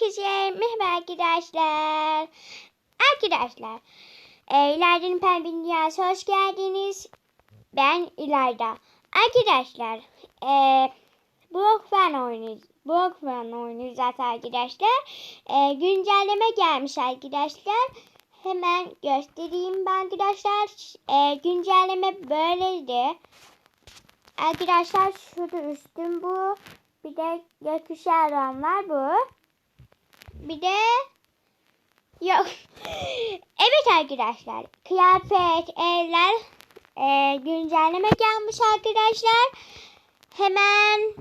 Herkese merhaba arkadaşlar. Arkadaşlar, e, İlayda'nın Pembe Dünyası hoş geldiniz. Ben İlayda. Arkadaşlar, e, Blockfan oynuyoruz. Blockfan oynuyoruz zaten arkadaşlar. E, güncelleme gelmiş arkadaşlar. Hemen göstereyim ben arkadaşlar. E, güncelleme böyleydi. Arkadaşlar şurada üstüm bu. Bir de gökkuşağı var bu. Bir de yok. evet arkadaşlar. Kıyafet, evler e, güncelleme gelmiş arkadaşlar. Hemen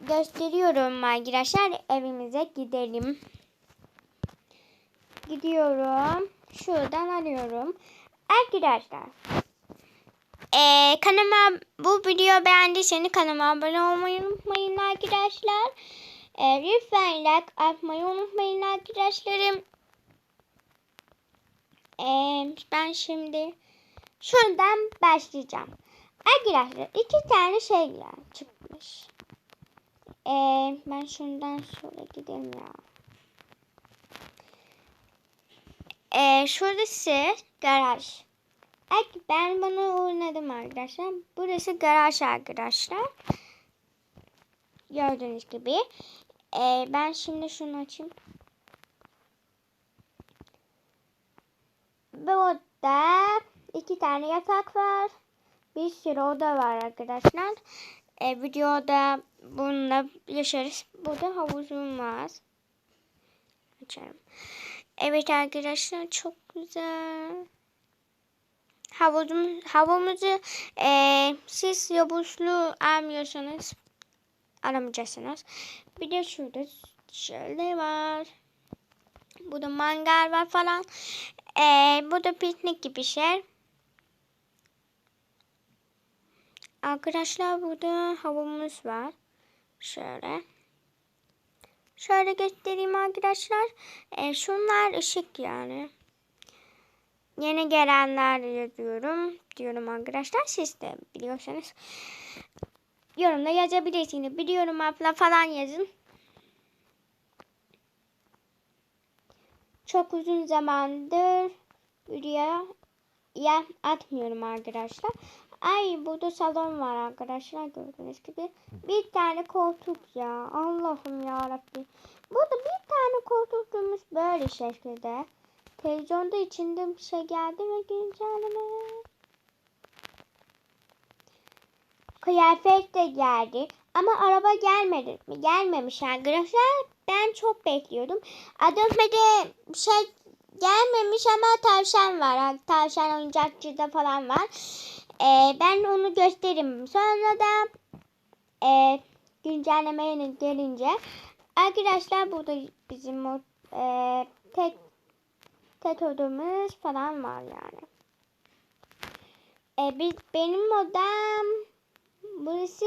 gösteriyorum arkadaşlar. Evimize gidelim. Gidiyorum. Şuradan arıyorum. Arkadaşlar. Ee, kanalıma bu video beğendiyseniz kanalıma abone olmayı unutmayın arkadaşlar. Ee, lütfen like atmayı unutmayın arkadaşlarım. Ee, ben şimdi şuradan başlayacağım. Arkadaşlar iki tane şey çıkmış. Ee, ben şundan sonra gidelim ya. Ee, şurası garaj. Ben bunu oynadım arkadaşlar. Burası garaj arkadaşlar. Gördüğünüz gibi. Ee, ben şimdi şunu açayım. Burada iki tane yatak var. Bir sürü oda var arkadaşlar. Ee, videoda bununla yaşarız. Burada havuzum var. Açarım. Evet arkadaşlar çok güzel havuzum, havumuzu e, siz yobuzlu almıyorsanız alamayacaksınız. Bir de şurada şöyle var. Burada mangal var falan. E, burada piknik gibi şey. Arkadaşlar burada havumuz var. Şöyle. Şöyle göstereyim arkadaşlar. E, şunlar ışık yani. Yeni gelenler yazıyorum diyorum arkadaşlar. Siz de biliyorsanız yorumda yazabilirsiniz. Biliyorum abla falan yazın. Çok uzun zamandır video ya atmıyorum arkadaşlar. Ay burada salon var arkadaşlar gördüğünüz gibi. Bir tane koltuk ya. Allah'ım ya Rabbi. Burada bir tane koltuğumuz böyle şekilde. Televizyonda içinde bir şey geldi mi güncelleme? Kıyafet de geldi. Ama araba gelmedi mi? Gelmemiş arkadaşlar. Ben çok bekliyordum. Adomede bir şey gelmemiş ama tavşan var. Tavşan oyuncakçıda falan var. Ee, ben onu gösteririm. Sonra da e, güncellemeye gelince arkadaşlar burada bizim o e, tek odamız falan var yani. E, biz, benim odam burası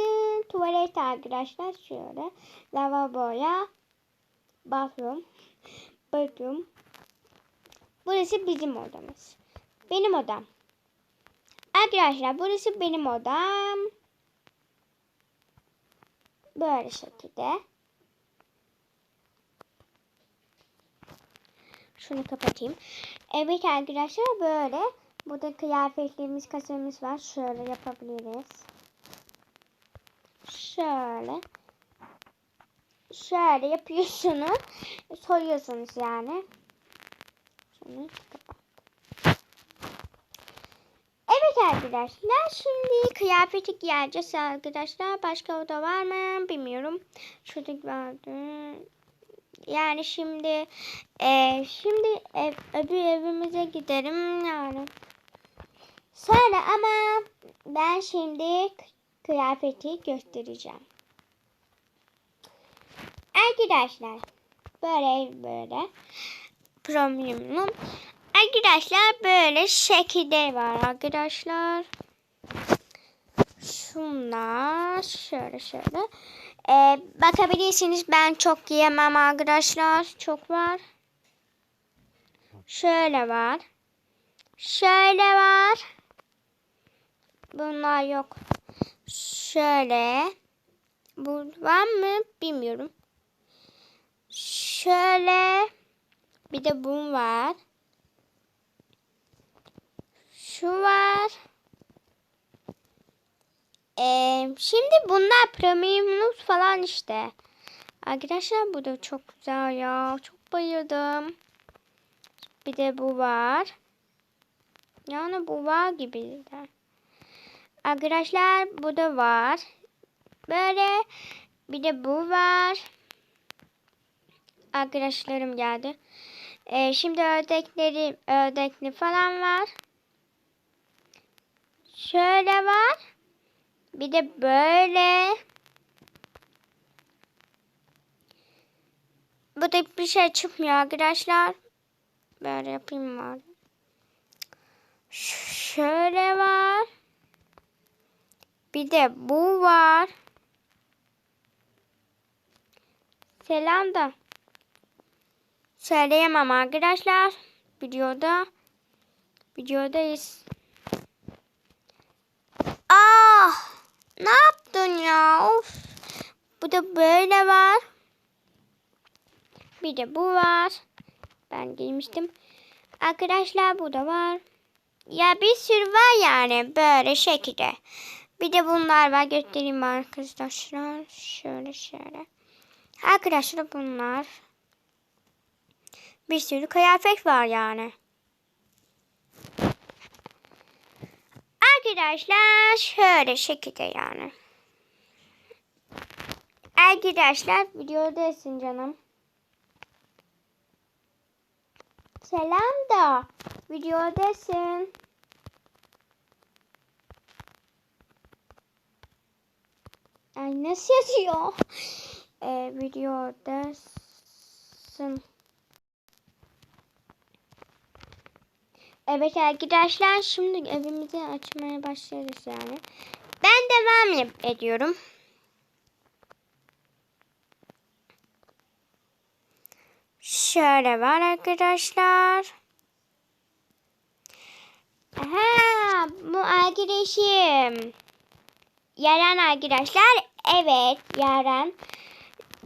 tuvalet arkadaşlar şöyle lavaboya bathroom bathroom burası bizim odamız benim odam arkadaşlar burası benim odam böyle şekilde Şunu kapatayım. Evet arkadaşlar böyle. Burada kıyafetlerimiz, kasamız var. Şöyle yapabiliriz. Şöyle. Şöyle yapıyorsunuz. Soyuyorsunuz yani. Şunu. Evet arkadaşlar şimdi kıyafeti giyeceğiz arkadaşlar. Başka oda var mı bilmiyorum. Şurada vardı. Yani şimdi e, şimdi ev, öbür evimize giderim yani. Sonra ama ben şimdi kıyafeti göstereceğim. Arkadaşlar böyle böyle premium'un arkadaşlar böyle şekilde var arkadaşlar. Şunlar şöyle şöyle. Ee, bakabilirsiniz ben çok giyemem arkadaşlar. Çok var. Şöyle var. Şöyle var. Bunlar yok. Şöyle. Bu var mı bilmiyorum. Şöyle bir de bu var. Şu var. Ee, şimdi bunlar premiumluk falan işte. Arkadaşlar bu da çok güzel ya. Çok bayıldım. Bir de bu var. Yani bu var gibi de. Arkadaşlar bu da var. Böyle bir de bu var. Arkadaşlarım geldi. Ee, şimdi ördekleri ördekli falan var. Şöyle var. Bir de böyle. Bu da bir şey çıkmıyor arkadaşlar. Böyle yapayım var. Şöyle var. Bir de bu var. Selam da. Söyleyemem arkadaşlar. Videoda. Videodayız. Ah! Ne yaptın ya? Of. Bu da böyle var. Bir de bu var. Ben giymiştim. Arkadaşlar bu da var. Ya bir sürü var yani böyle şekilde. Bir de bunlar var göstereyim arkadaşlar. Şöyle şöyle. Arkadaşlar bunlar. Bir sürü kıyafet var yani. Arkadaşlar şöyle şekilde yani. Arkadaşlar videodasın canım. Selam da videodasın. Ay nasıl yazıyor? Ee, videodasın. Evet arkadaşlar şimdi evimizi açmaya başlarız yani. Ben devam ediyorum. Şöyle var arkadaşlar. Ha, bu arkadaşım. Yaren arkadaşlar. Evet Yaren.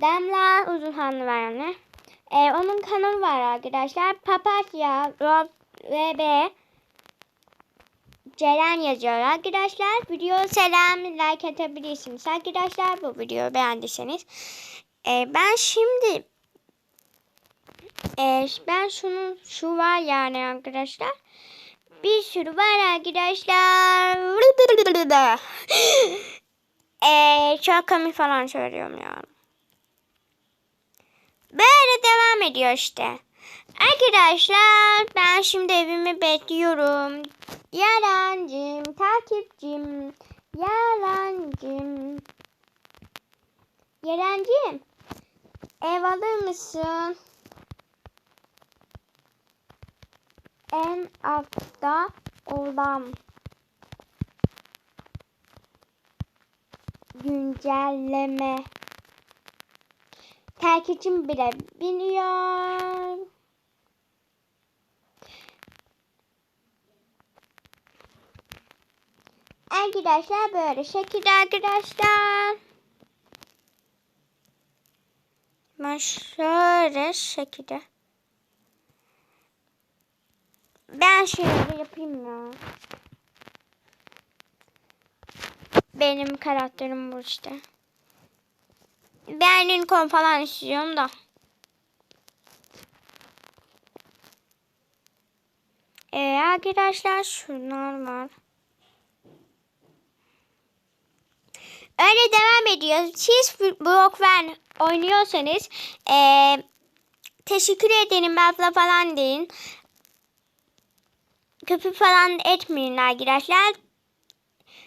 Damla Uzunhan var yani. Ee, onun kanalı var arkadaşlar. Papatya, Rob ve B. Ceren yazıyor arkadaşlar. Video selam like atabilirsiniz arkadaşlar. Bu videoyu beğendiyseniz. Ee, ben şimdi e, ben şunun şu var yani arkadaşlar. Bir sürü var arkadaşlar. e, çok komik falan söylüyorum yani. Böyle devam ediyor işte. Arkadaşlar ben şimdi evimi bekliyorum. Yarancım, takipçim. Yarancım. Yarancım. Ev alır mısın? En altta olan güncelleme. Takipçim bile biliyor. Arkadaşlar böyle şekilde arkadaşlar. Ben şöyle şekilde. Ben şöyle yapayım ya. Benim karakterim bu işte. Ben Lincoln falan istiyorum da. Ee, arkadaşlar şunlar var. Öyle devam ediyor. Siz Blockven oynuyorsanız ee, teşekkür ederim abla falan deyin. Köpü falan etmeyin arkadaşlar.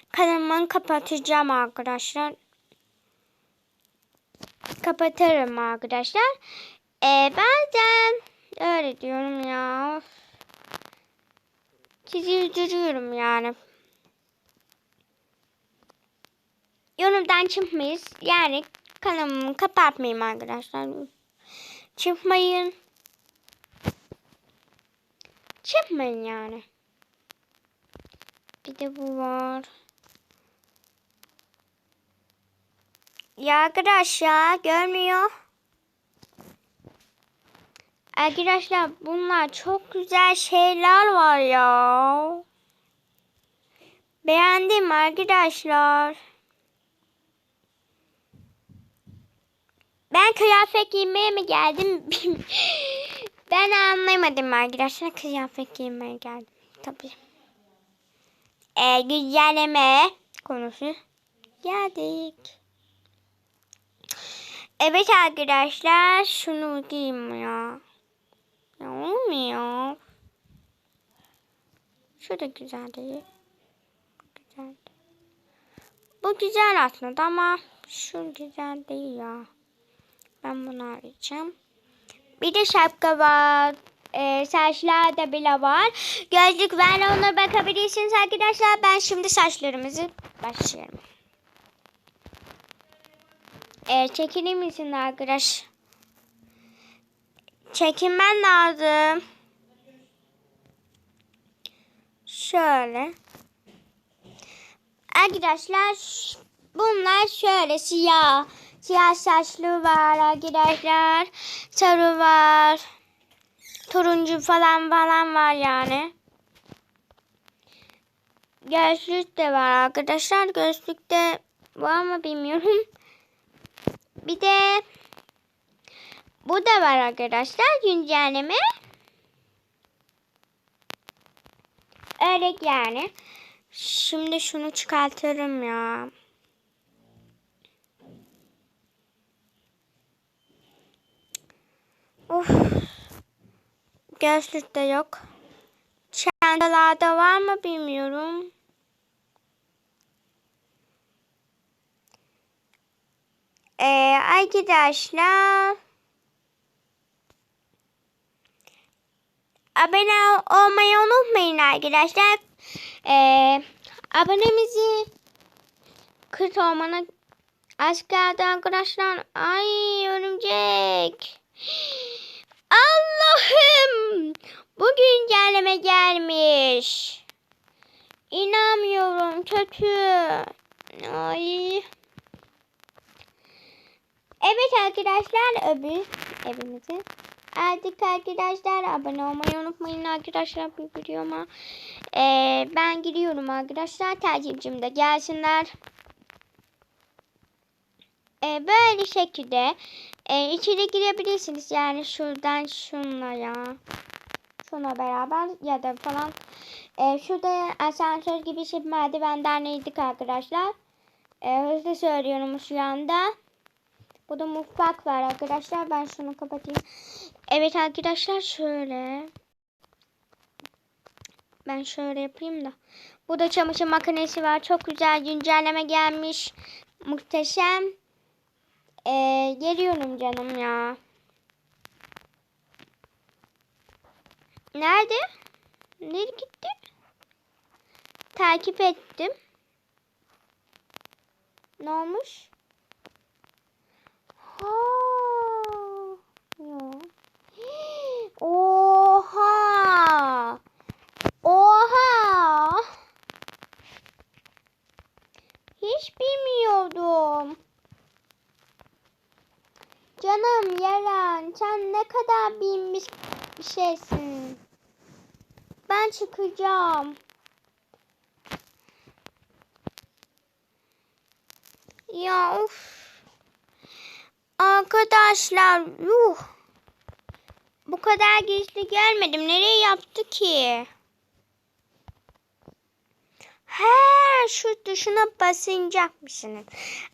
Kanalımı kapatacağım arkadaşlar. Kapatırım arkadaşlar. Ee, bazen öyle diyorum ya. Sizi yani. Yorumdan çıkmayız. Yani kanalımı kapatmayayım arkadaşlar. Çıkmayın. Çıkmayın yani. Bir de bu var. Ya arkadaş ya görmüyor. Arkadaşlar bunlar çok güzel şeyler var ya. Beğendim arkadaşlar. Ben kıyafet giymeye mi geldim? ben anlamadım arkadaşlar. Kıyafet giymeye geldim. Tabii. Ee, güncelleme konusu geldik. Evet arkadaşlar şunu giyeyim ya. Ya olmuyor. Şu da güzel değil. Güzel. Bu güzel aslında ama şu güzel değil ya. Ben bunu arayacağım. Bir de şapka var. Ee, saçlar da bile var. Gözlük var. Onlara bakabilirsiniz arkadaşlar. Ben şimdi saçlarımızı başlıyorum. Ee, çekilir misin arkadaş? Çekinmen lazım. Şöyle. Arkadaşlar bunlar şöyle siyah. Siyah saçlı var arkadaşlar. Sarı var. Turuncu falan falan var yani. Gözlük de var arkadaşlar. Gözlük de var mı bilmiyorum. Bir de bu da var arkadaşlar güncelleme. Öyle yani. Şimdi şunu çıkartırım ya. Of. Gözlük de yok. Çantalarda var mı bilmiyorum. Ee, arkadaşlar abone olmayı unutmayın arkadaşlar. Ee, abonemizi 40 olmana az kaldı arkadaşlar. Ay örümcek. Allah'ım. Bu güncelleme gelmiş. İnanmıyorum kötü. Ay. Evet arkadaşlar öbür evimizi aldık arkadaşlar. Abone olmayı unutmayın arkadaşlar bu videoma. Ee, ben gidiyorum arkadaşlar. Takipçim de gelsinler. Ee, böyle şekilde e, içeri girebilirsiniz. Yani şuradan şunla ya. Şuna beraber ya da falan. Ee, şurada asansör gibi şey merdivenden indik arkadaşlar. Ee, hızlı söylüyorum şu anda. Burada mutfak var arkadaşlar. Ben şunu kapatayım. Evet arkadaşlar şöyle. Ben şöyle yapayım da. Burada çamaşır makinesi var. Çok güzel güncelleme gelmiş. Muhteşem. Ee, geliyorum canım ya. Nerede? Nereye gitti? Takip ettim. Ne olmuş? Ha. Oha. Oha. Hiç bilmiyordum. Canım Yaren sen ne kadar bilmiş bir şeysin. Ben çıkacağım. Ya of. Arkadaşlar yuh. Bu kadar gizli gelmedim. Nereye yaptı ki? He şu tuşuna basacakmışsınız.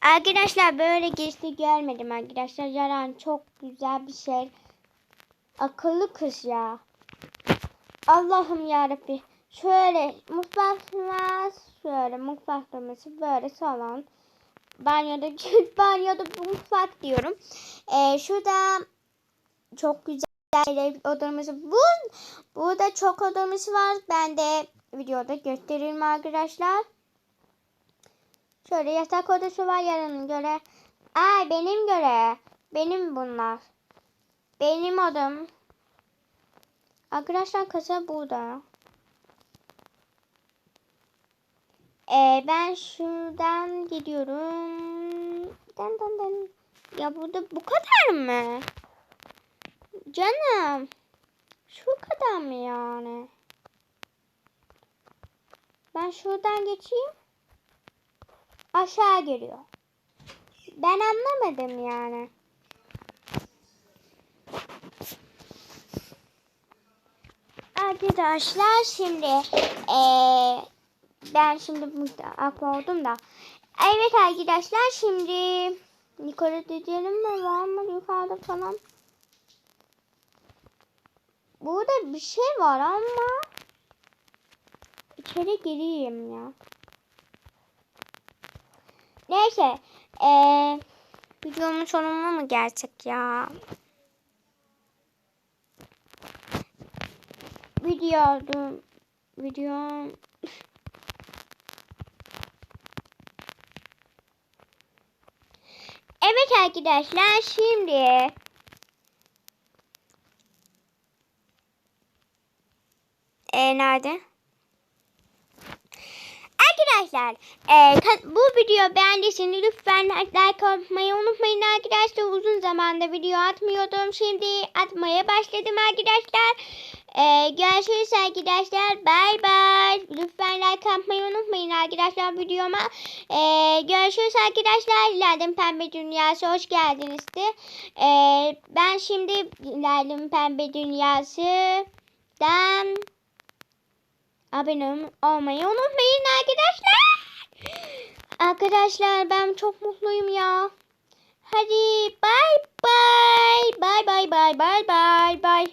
Arkadaşlar böyle gizli görmedim arkadaşlar. Yaran çok güzel bir şey. Akıllı kız ya. Allah'ım yarabbi. Şöyle mutfağımız şöyle mutfağımız böyle salon. Banyoda banyoda mutfak diyorum. Ee, şurada çok güzel odamız. Bu burada çok odamız var. Ben de videoda gösteririm arkadaşlar. Şöyle yatak odası var yarın göre. Ay benim göre. Benim bunlar. Benim odam. Arkadaşlar kasa burada. Ee, ben şuradan gidiyorum. Dan dan dan. Ya burada bu kadar mı? Canım. Şu kadar mı yani? Ben şuradan geçeyim. Aşağı geliyor. Ben anlamadım yani. Arkadaşlar şimdi eee, ben şimdi burada oldum da. Evet arkadaşlar şimdi yukarı gidelim mi var mı yukarıda falan. Burada bir şey var ama içeri gireyim ya. Neyse eee videonun sonuna mı gerçek ya? Video video Evet arkadaşlar şimdi e, nerede? Arkadaşlar e, bu video beğendiyseniz lütfen like atmayı unutmayın arkadaşlar. Uzun zamanda video atmıyordum. Şimdi atmaya başladım arkadaşlar. E, görüşürüz arkadaşlar. Bay bay. Lütfen like atmayı unutmayın arkadaşlar videoma. E, görüşürüz arkadaşlar. Lale'nin Pembe Dünyası hoş geldiniz de. E, ben şimdi Lale'nin Pembe Dünyası'dan abone olmayı unutmayın arkadaşlar. Arkadaşlar ben çok mutluyum ya. Hadi bay bay. Bay bay bay bay bay bay.